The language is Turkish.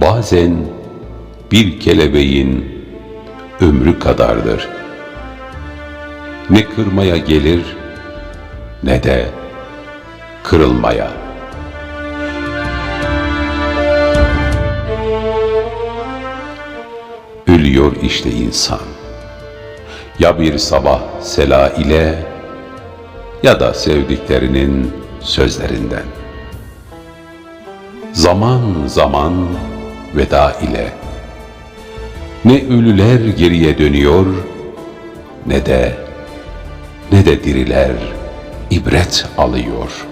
bazen bir kelebeğin ömrü kadardır. Ne kırmaya gelir ne de kırılmaya. Ölüyor işte insan. Ya bir sabah sela ile ya da sevdiklerinin sözlerinden. Zaman zaman veda ile ne ölüler geriye dönüyor ne de ne de diriler ibret alıyor.''